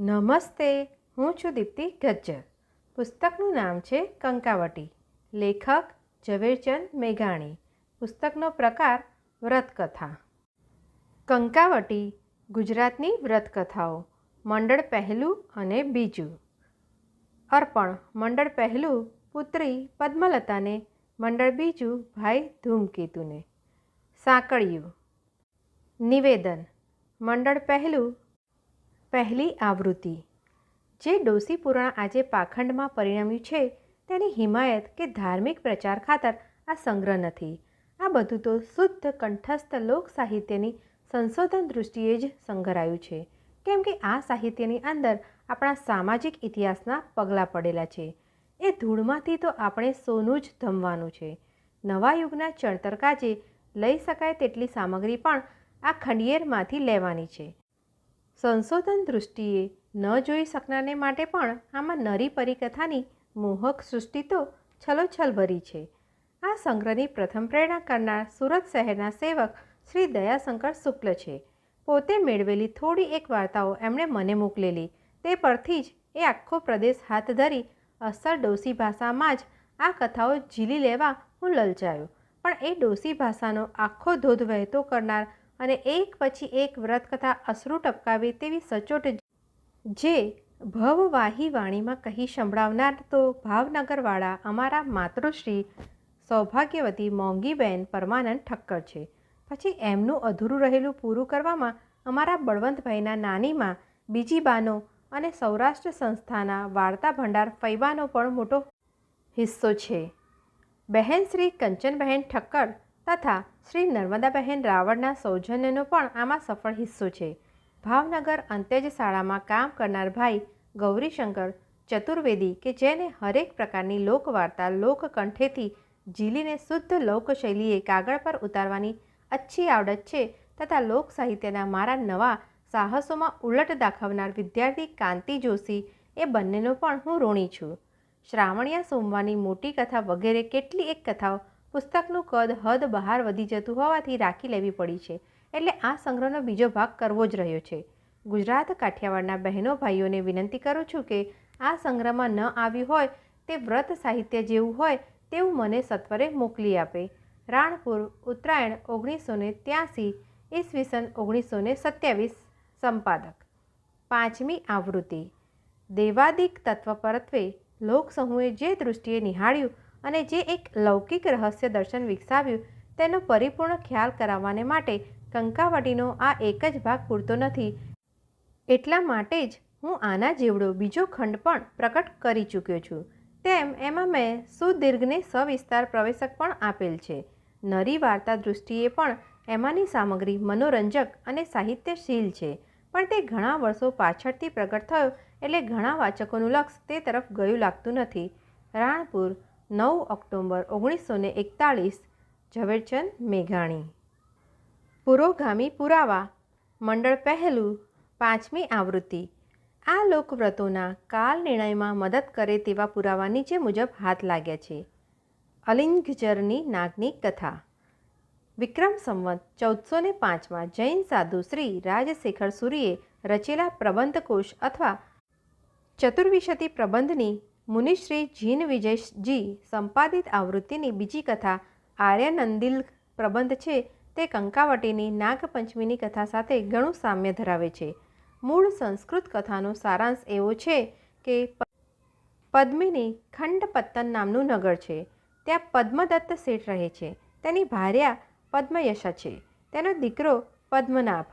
નમસ્તે, હું છું દીપ્તિ ગજ્જર પુસ્તકનું નામ છે કંકાવટી. લેખક ઝવેરચંદ મેઘાણી. પુસ્તકનો પ્રકાર વ્રતકથા. કંકાવટી ગુજરાતની વ્રતકથાઓ, મંડળ પહેલું અને બીજું. અર્પણ, મંડળ પહેલું, પુત્રી પદ્મલતાને, મંડળ બીજું, ભાઈ ધૂમકેતુને. સાંકળિયું. નિવેદન, મંડળ પહેલું પહેલી આવૃત્તિ, જે ડોસી પુરાણ આજે પાખંડમાં પરિણમ્યું છે. તેની હિમાયત કે ધાર્મિક પ્રચાર ખાતર આ સંગ્રહ નથી. આ બધું તો શુદ્ધ કંઠસ્થ લોક સાહિત્યની સંશોધન દૃષ્ટિએ જ સંઘરાયું છે. કેમ કે આ સાહિત્યની અંદર આપણા સામાજિક ઇતિહાસના પગલાં પડેલા છે. એ ધૂળમાંથી તો આપણે સોનું જ ધમવાનું છે. નવા યુગના ચણતર કાજે લઈ શકાય તેટલી સામગ્રી પણ આ ખંડિયેરમાંથી લેવાની છે. સંશોધન દૃષ્ટિએ ન જોઈ શકનારને માટે પણ આમાં નરી પરિકથાની મોહક સૃષ્ટિ તો છલોછલ ભરી છે. આ સંગ્રહની પ્રથમ પ્રેરણા કરનાર સુરત શહેરના સેવક શ્રી દયાશંકર શુક્લ છે. પોતે મેળવેલી થોડી એક વાર્તાઓ એમણે મને મોકલેલી. તે પરથી જ એ આખો પ્રદેશ હાથ ધરી અસર ડોસી ભાષામાં જ આ કથાઓ ઝીલી લેવા હું લલચાયો. પણ એ ડોસી ભાષાનો આખો ધોધ વહેતો કરનાર અને એક પછી એક વ્રતકથા અશ્રુ ટપકાવે તેવી સચોટ જે ભવવાહી વાણીમાં કહી સંભળાવનાર તો ભાવનગરવાળા અમારા માતૃશ્રી સૌભાગ્યવતી મોંઘીબેન પરમાનંદ ઠક્કર છે. પછી એમનું અધૂરું રહેલું પૂરું કરવામાં અમારા બળવંતભાઈના નાનીમાં બીજી બાનો અને સૌરાષ્ટ્ર સંસ્થાના વાર્તા ભંડાર ફૈબાનો પણ મોટો હિસ્સો છે. બહેન શ્રી કંચનબહેન ઠક્કર તથા શ્રી નર્મદાબહેન રાવળના સૌજન્યનો પણ આમાં સફળ હિસ્સો છે. ભાવનગર અંત્યજ શાળામાં કામ કરનાર ભાઈ ગૌરીશંકર ચતુર્વેદી કે જેને હરેક પ્રકારની લોકવાર્તા લોકકંઠેથી ઝીલીને શુદ્ધ લોકશૈલીએ કાગળ પર ઉતારવાની અચ્છી આવડત છે તથા લોક સાહિત્યના મારા નવા સાહસોમાં ઉલટ દાખવનાર વિદ્યાર્થી કાંતિ જોશી એ બંનેનો પણ હું ઋણી છું. શ્રાવણિયા સોમવારની મોટી કથા વગેરે કેટલી એક કથાઓ પુસ્તકનું કદ હદ બહાર વધી જતું હોવાથી રાખી લેવી પડી છે. એટલે આ સંગ્રહનો બીજો ભાગ કરવો જ રહ્યો છે. ગુજરાત કાઠિયાવાડના બહેનો ભાઈઓને વિનંતી કરું છું કે આ સંગ્રહમાં ન આવ્યું હોય, તે વ્રત સાહિત્ય જેવું હોય તેવું મને સત્વરે મોકલી આપે. રાણપુર, ઉત્તરાયણ ઓગણીસો ને ત્યાસી, ઈસવીસન ઓગણીસો ને સત્યાવીસ. સંપાદક. પાંચમી આવૃત્તિ. દેવાદિક તત્વપરત્વે લોકસમૂહે જે દૃષ્ટિએ નિહાળ્યું અને જે એક લૌકિક રહસ્ય દર્શન વિકસાવ્યું, તેનો પરિપૂર્ણ ખ્યાલ કરાવવાને માટે કંકાવટીનો આ એક જ ભાગ પૂરતો નથી. એટલા માટે જ હું આના જેવડો બીજો ખંડ પણ પ્રકટ કરી ચૂક્યો છું. તેમ એમાં મેં સુદીર્ઘને સવિસ્તાર પ્રવેશક પણ આપેલ છે. નરી વાર્તા દૃષ્ટિએ પણ એમાંની સામગ્રી મનોરંજક અને સાહિત્યશીલ છે. પણ તે ઘણા વર્ષો પાછળથી પ્રગટ થયો એટલે ઘણા વાચકોનું લક્ષ તે તરફ ગયું લાગતું નથી. રાણપુર નવ ઓક્ટોબર ઓગણીસો ને એકતાળીસ, ઝવેરચંદ મેઘાણી. પુરોગામી પુરાવા, મંડળ પહેલું, પાંચમી આવૃત્તિ. આ લોકવ્રતોના કાલ નિર્ણયમાં મદદ કરે તેવા પુરાવા નીચે મુજબ હાથ લાગ્યા છે. અલિંગજરની નાગની કથા. વિક્રમ સંવત ચૌદસો ને પાંચમાં જૈન સાધુ શ્રી રાજશેખર સૂરીએ રચેલા પ્રબંધકોશ અથવા ચતુર્વિશતી પ્રબંધની મુનિશ્રી જીન વિજયજી સંપાદિત આવૃત્તિની બીજી કથા આર્યનંદિલ પ્રબંધ છે. તે કંકાવટીની નાગપંચમીની કથા સાથે ઘણું સામ્ય ધરાવે છે. મૂળ સંસ્કૃત કથાનો સારાંશ એવો છે કે પદ્મિની ખંડપત્તન નામનું નગર છે. ત્યાં પદ્મદત્ત શેઠ રહે છે. તેની ભાર્યા પદ્મયશા છે. તેનો દીકરો પદ્મનાભ.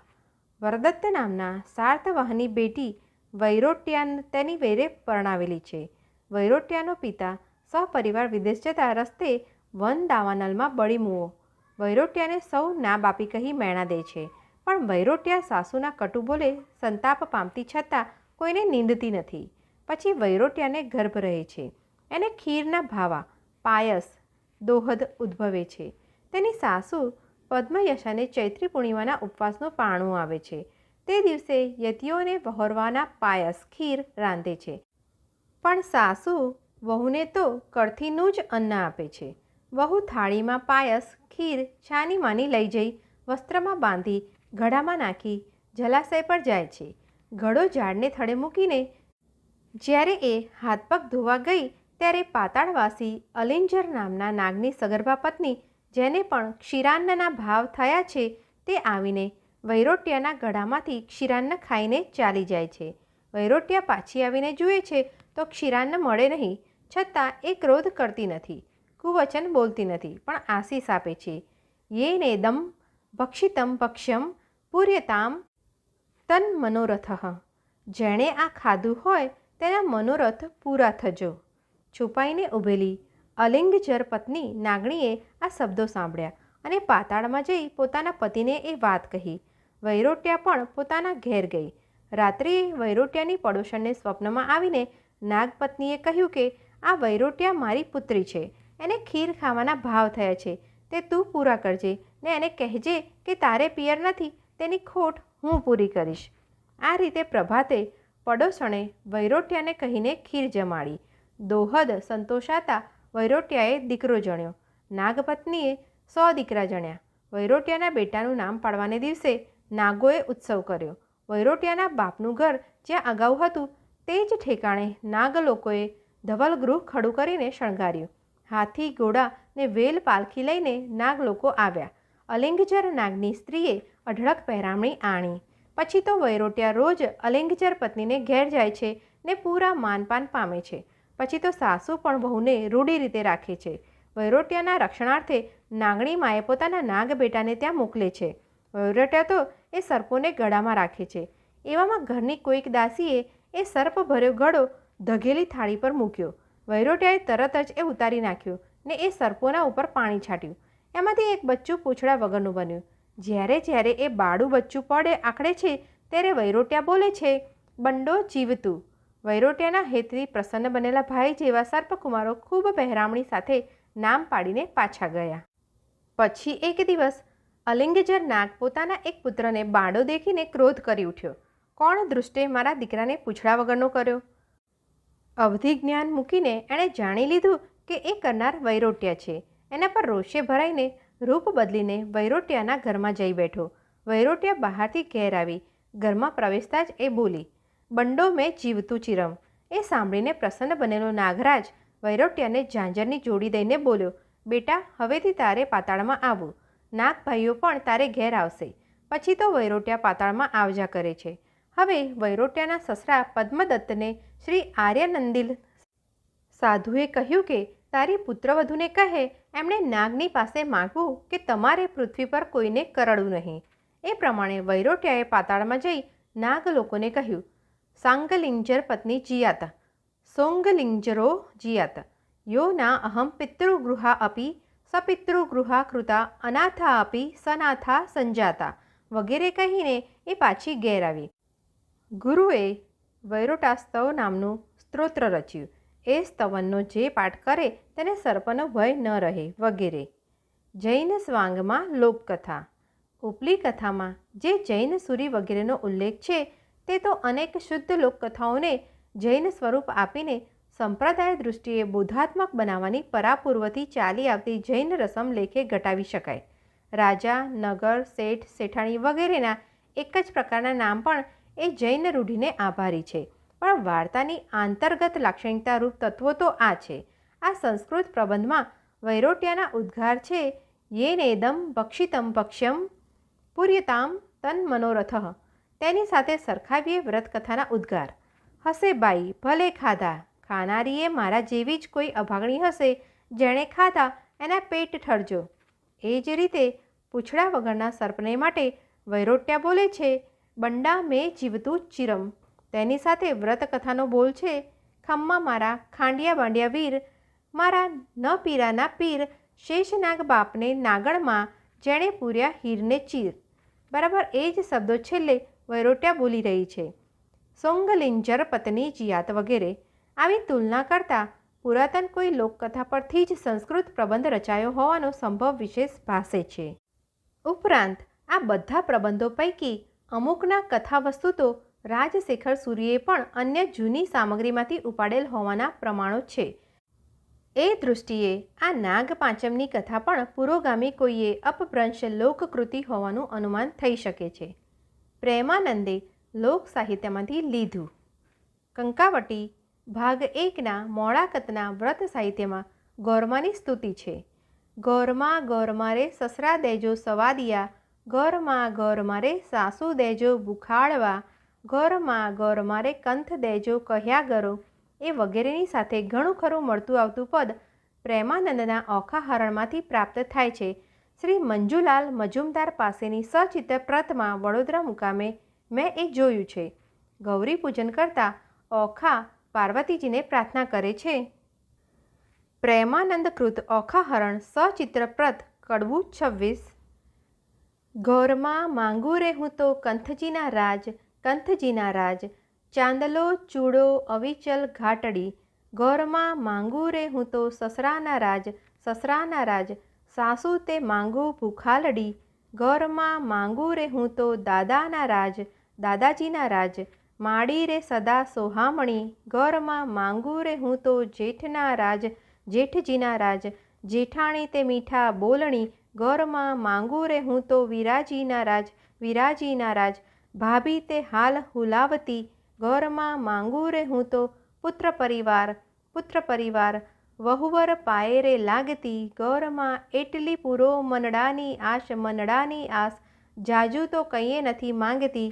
વરદત્ત નામના સાર્થવાહની બેટી વૈરોટ્યાન તેની વેરે પરણાવેલી છે. વૈરોટ્યાનો પિતા સહપરિવાર વિદેશ જતા રસ્તે વન દાવાનલમાં બળી મૂવો. વૈરોટિયાને સૌ ના બાપી કહી મેણા દે છે. પણ વૈરોટિયા સાસુના કટુ બોલે સંતાપ પામતી છતાં કોઈને નીંદતી નથી. પછી વૈરોટિયાને ગર્ભ રહે છે. એને ખીરના ભાવા, પાયસ, દોહદ ઉદ્ભવે છે. તેની સાસુ પદ્મયશાને ચૈત્રી પૂર્ણિમાના ઉપવાસનું પાણું આવે છે. તે દિવસે યતિઓને વહોરવાના પાયસ ખીર રાંધે છે. પણ સાસુ વહુને તો કળથીનું જ અન્ન આપે છે. વહુ થાળીમાં પાયસ, ખીર, છાની માની લઈ જઈ, વસ્ત્રમાં બાંધી ઘડામાં નાખી, જલાશય પર જાય છે. ઘડો ઝાડને થડે મૂકીને જ્યારે એ હાથ પગ ધોવા ગઈ ત્યારે પાતાળવાસી અલિંજર નામના નાગની સગર્ભા પત્ની, જેને પણ ક્ષીરાન્નના ભાવ થયા છે તે આવીને વૈરોટિયાના ગળામાંથી ક્ષીરાન્ન ખાઈને ચાલી જાય છે. વૈરોટિયા પાછી આવીને જુએ છે તો ક્ષીરાન્ન મળે નહીં, છતાં એ ક્રોધ કરતી નથી, કુવચન બોલતી નથી, પણ આશીષ આપે છે. યેનેદમ ભક્ષિતમ ભક્ષ્યમ, પૂર્યતામ તન મનોરથ. જેણે આ ખાધું હોય, તેના મનોરથ પૂરા થજો. છુપાઈને ઊભેલી અલિંગજર પત્ની નાગણીએ આ શબ્દો સાંભળ્યા અને પાતાળમાં જઈ પોતાના પતિને એ વાત કહી. વૈરોટ્યા પણ પોતાના ઘેર ગઈ. રાત્રે વૈરોટ્યાની પડોશણને સ્વપ્નમાં આવીને નાગપત્નીએ કહ્યું કે, આ વૈરોટિયા મારી પુત્રી છે. એને ખીર ખાવાના ભાવ થયા છે. તે તું પૂરા કરજે ને એને કહેજે કે તારે પિયર નથી. તેની ખોટ હું પૂરી કરીશ. આ રીતે પ્રભાતે પડોશણે વૈરોટિયાને કહીને ખીર જમાડી. દોહદ સંતોષાતા વૈરોટિયાએ દીકરો જણ્યો. નાગપત્નીએ સો દીકરા જણ્યા. વૈરોટિયાના બેટાનું નામ પાડવાને દિવસે નાગોએ ઉત્સવ કર્યો. વૈરોટિયાના બાપનું ઘર જ્યાં અગાઉ હતું તે જ ઠેકાણે નાગ લોકોએ ધવલ ગૃહ ખડું કરીને શણગાર્યું. હાથી, ઘોડા ને વેલ પાલખી લઈને નાગ લોકો આવ્યા. અલિંગજર નાગની સ્ત્રીએ અઢળક પહેરામણી આણી. પછી તો વૈરોટિયા રોજ અલિંગજર પત્નીને ઘેર જાય છે ને પૂરા માનપાન પામે છે. પછી તો સાસુ પણ બહુને રૂઢી રીતે રાખે છે. વૈરોટિયાના રક્ષણાર્થે નાગણી માએ પોતાના નાગ બેટાને ત્યાં મોકલે છે. વૈરોટિયા તો એ સર્પોને ગળામાં રાખે છે. એવામાં ઘરની કોઈક દાસીએ એ સર્પ ભર્યો ગળો ધગેલી થાળી પર મૂક્યો. વૈરોટિયાએ તરત જ એ ઉતારી નાખ્યો ને એ સર્પોના ઉપર પાણી છાંટ્યું. એમાંથી એક બચ્ચું પૂંછડા વગરનું બન્યું. જ્યારે જ્યારે એ બાળું બચ્ચું પડે આંકડે છે ત્યારે વૈરોટિયા બોલે છે, બંડો જીવતું. વૈરોટિયાના હેતથી પ્રસન્ન બનેલા ભાઈ જેવા સર્પકુમારો ખૂબ પહેરામણી સાથે નામ પાડીને પાછા ગયા. પછી એક દિવસ અલિંગજર નાગ પોતાના એક પુત્રને બાળો દેખીને ક્રોધ કરી ઉઠ્યો. કોણ દૃષ્ટે મારા દીકરાને પૂછડા વગરનો કર્યો? અવધિ જ્ઞાન મૂકીને એણે જાણી લીધું કે એ કરનાર વૈરોટ્યા છે. એના પર રોષે ભરાઈને રૂપ બદલીને વૈરોટિયાના ઘરમાં જઈ બેઠો. વૈરોટિયા બહારથી ઘેર આવી, ઘરમાં પ્રવેશતા જ એ બોલી, બંડો મેં જીવતું ચિરમ. એ સાંભળીને પ્રસન્ન બનેલો નાગરાજ વૈરોટિયાને ઝાંઝરની જોડી દઈને બોલ્યો, બેટા, હવેથી તારે પાતાળમાં આવવું નાગભાઈઓ પણ તારે ઘેર આવશે. પછી તો વૈરોટિયા પાતાળમાં આવજા કરે છે. હવે વૈરોટિયાના સસરા પદ્મદત્તને શ્રી આર્યનંદિલ સાધુએ કહ્યું કે, તારી પુત્રવધુને કહે, એમણે નાગની પાસે માગવું કે તમારે પૃથ્વી પર કોઈને કરડવું નહીં. એ પ્રમાણે વૈરોટિયાએ પાતાળમાં જઈ નાગ લોકોને કહ્યું, સાંગલિંજર પત્ની જીયાત, સોંગલિંજરો જીયાત, યો ના અહમ પિતૃગૃહા અપી, સપિતૃગૃહા કૃતા, અનાથા અપી, સનાથા સંજાતા, વગેરે કહીને એ પાછી ઘેર આવી. ગુરુએ વૈરોટાસ્તવ નામનું સ્ત્રોત્ર રચ્યું. એ સ્તવનનો જે પાઠ કરે તેને સર્પનો ભય ન રહે વગેરે. જૈન સ્વાંગમાં લોકકથા. ઉપલી કથામાં જે જૈન સુરી વગેરેનો ઉલ્લેખ છે તે તો અનેક શુદ્ધ લોકકથાઓને જૈન સ્વરૂપ આપીને સંપ્રદાય દૃષ્ટિએ બોધાત્મક બનાવવાની પરાપૂર્વથી ચાલી આવતી જૈન રસમ લેખે ઘટાવી શકાય. રાજા, નગર, શેઠ, શેઠાણી વગેરેના એક જ પ્રકારના નામ પણ એ જૈન રૂઢિને આભારી છે. પણ વાર્તાની આંતર્ગત લાક્ષણિકતા રૂપ તત્વો તો આ છે. આ સંસ્કૃત પ્રબંધમાં વૈરોટિયાના ઉદ્ગાર છે યેનેદમ ભક્ષિતમ ભક્ષ્યમ પૂર્યતામ તન મનોરથ. તેની સાથે સરખાવીએ વ્રતકથાના ઉદ્ગાર. હશે બાઈ, ભલે ખાધા, ખાનારીએ મારા જેવી જ કોઈ અભાગણી હશે, જેણે ખાધા એના પેટ ઠરજો. એ જ રીતે પૂછડા વગરના સર્પને માટે વૈરોટ્યા બોલે છે બંડા મેં જીવતું ચિરમ. તેની સાથે વ્રતકથાનો બોલ છે, ખમ્મા મારા ખાંડિયા બાંડિયા વીર, મારા ન પીરાના પીર, શેષનાગ બાપને નાગણમાં જેણે પૂર્યા હીરને ચીર. બરાબર એ જ શબ્દો છેલ્લે વૈરોટ્યા બોલી રહી છે. સોંગલિંજર પત્ની જિયાત વગેરે. આવી તુલના કરતાં પુરાતન કોઈ લોકકથા પરથી જ સંસ્કૃત પ્રબંધ રચાયો હોવાનો સંભવ વિશેષ ભાસે છે. ઉપરાંત આ બધા પ્રબંધો પૈકી અમુકના કથા વસ્તુ તો રાજશેખર સૂર્યએ પણ અન્ય જૂની સામગ્રીમાંથી ઉપાડેલ હોવાના પ્રમાણો છે. એ દૃષ્ટિએ આ નાગ પાંચમની કથા પણ પુરોગામી કોઈએ અપભ્રંશ લોકકૃતિ હોવાનું અનુમાન થઈ શકે છે. પ્રેમાનંદે લોક સાહિત્યમાંથી લીધું. કંકાવટી ભાગ એકના મોડાકતના વ્રત સાહિત્યમાં ગૌરમાની સ્તુતિ છે. ગૌરમાં ગૌરમાં રે સસરા દેજો સવાદિયા ગૌરમાં ઘર મારે સાસુ દેજો બુખાડવા ઘરમાં ઘર મારે કંથ દેજો કહ્યા ગરો. એ વગેરેની સાથે ઘણું ખરું મળતું આવતું પદ પ્રેમાનંદના ઓખાહરણમાંથી પ્રાપ્ત થાય છે. શ્રી મંજુલાલ મજુમદાર પાસેની સચિત્ર પ્રતમાં વડોદરા મુકામે મેં એ જોયું છે. ગૌરી પૂજન કરતાં ઓખા પાર્વતીજીને પ્રાર્થના કરે છે. પ્રેમાનંદકૃત ઓખાહરણ સચિત્રપ્રત કડવું છવ્વીસ ઘરમાં માંગુ રે હું તો કંથજીના રાજ કંથજીના રાજ. ચાંદલો, ચૂડો, અવિચલ, ઘાટડી. ઘરમાં માંગુ રે હું તો સસરાના રાજ સસરાના રાજ. સાસુ તે માંગુ ભૂખાલડી. ઘરમાં માંગુ રે હું તો દાદાના રાજ, દાદાજીના રાજ. માડી રે સદા સોહામણી. ઘરમાં માંગુ રે હું તો જેઠના રાજ, જેઠજીના રાજ. જેઠાણી તે મીઠા બોલણી. ઘરમાં માંગુ રે હું તો વિરાજીના રાજ વિરાજીના રાજ. ભાભી તે હાલ હુલાવતી, ગરમાં માંગુ રે હું તો પુત્ર પરિવાર પુત્ર પરિવાર. વહુવર પાયે રે લાગતી, ગોરમાં એટલી પૂરો મનડાની આશ, મનડાની આસ. જાજુ તો કંઈએ નથી માંગતી.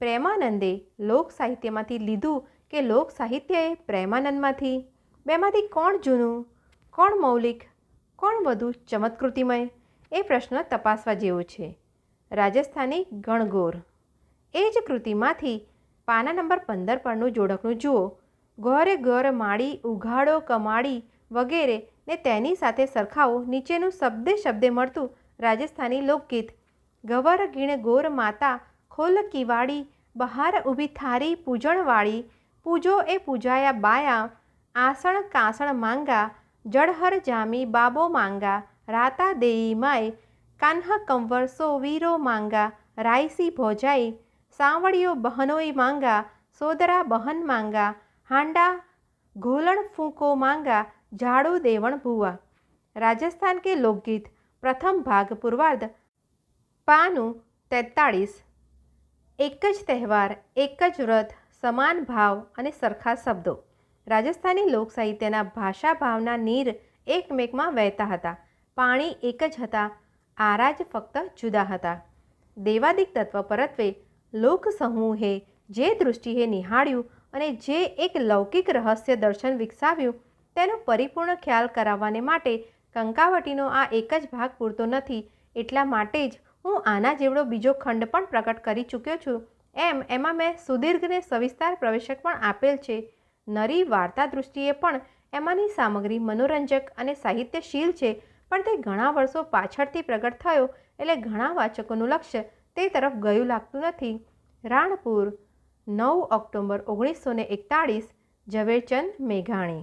પ્રેમાનંદે લોક સાહિત્યમાંથી લીધું કે લોક સાહિત્યએ પ્રેમાનંદમાંથી? બેમાંથી કોણ જૂનું? કોણ મૌલિક? કોણ વધુ ચમત્કૃતિમય? એ પ્રશ્ન તપાસવા જેવો છે. રાજસ્થાની ગણગોર. એ જ કૃતિમાંથી પાના નંબર પંદર પરનું જોડકનું જુઓ. ઘરે ઘર માળી, ઉઘાડો, કમાડી વગેરે ને તેની સાથે સરખાવો નીચેનું શબ્દે શબ્દે મળતું રાજસ્થાની લોકગીત. ગવર ગીણ ગોર માતા ખોલ કિવાડી, બહાર ઊભી થારી પૂજણવાળી, પૂજો એ પૂજાયા બાયા, આસણ કાસણ માંગા, જળહર જામી બાબો માંગા રાતા દેઈ માય કાન્હ કંવરસો વીરો માંગા રાયસી ભોજાઈ સાવડીઓ બહનોઈ માંગા, સોદરા બહન માંગા, હાંડા ઘોલણ ફૂંકો માંગા, ઝાડુ દેવણ ભુવા. રાજસ્થાન કે લોકગીત, પ્રથમ ભાગ પૂર્વાર્ધ. પાનું તેતાળીસ. એક જ તહેવાર, એક જ વ્રત સમાન ભાવ અને સરખા શબ્દો. રાજસ્થાની લોકસાહિત્યના ભાષા ભાવના નીર એકમેકમાં વહેતા હતા. પાણી એક જ હતા આરાજ ફક્ત જુદા હતા. દેવાદિક તત્વ પરત્વે લોક સમૂહે જે દૃષ્ટિએ નિહાળ્યું અને જે એક લૌકિક રહસ્ય દર્શન વિકસાવ્યું, તેનો પરિપૂર્ણ ખ્યાલ કરાવવાને માટે કંકાવટીનો આ એક જ ભાગ પૂરતો નથી. એટલા માટે જ હું આના જેવડો બીજો ખંડ પણ પ્રકટ કરી ચૂક્યો છું. એમ એમાં મેં સુદીર્ઘને સવિસ્તાર પ્રવેશક પણ આપેલ છે. નરી વાર્તા દૃષ્ટિએ પણ એમાંની સામગ્રી મનોરંજક અને સાહિત્યશીલ છે. પણ તે ઘણા વર્ષો પાછળથી પ્રગટ થયો એટલે ઘણા વાચકોનું લક્ષ્ય તે તરફ ગયું લાગતું નથી. રાણપુર, નવ ઓક્ટોબર ઓગણીસો ને એકતાળીસ, ઝવેરચંદ મેઘાણી.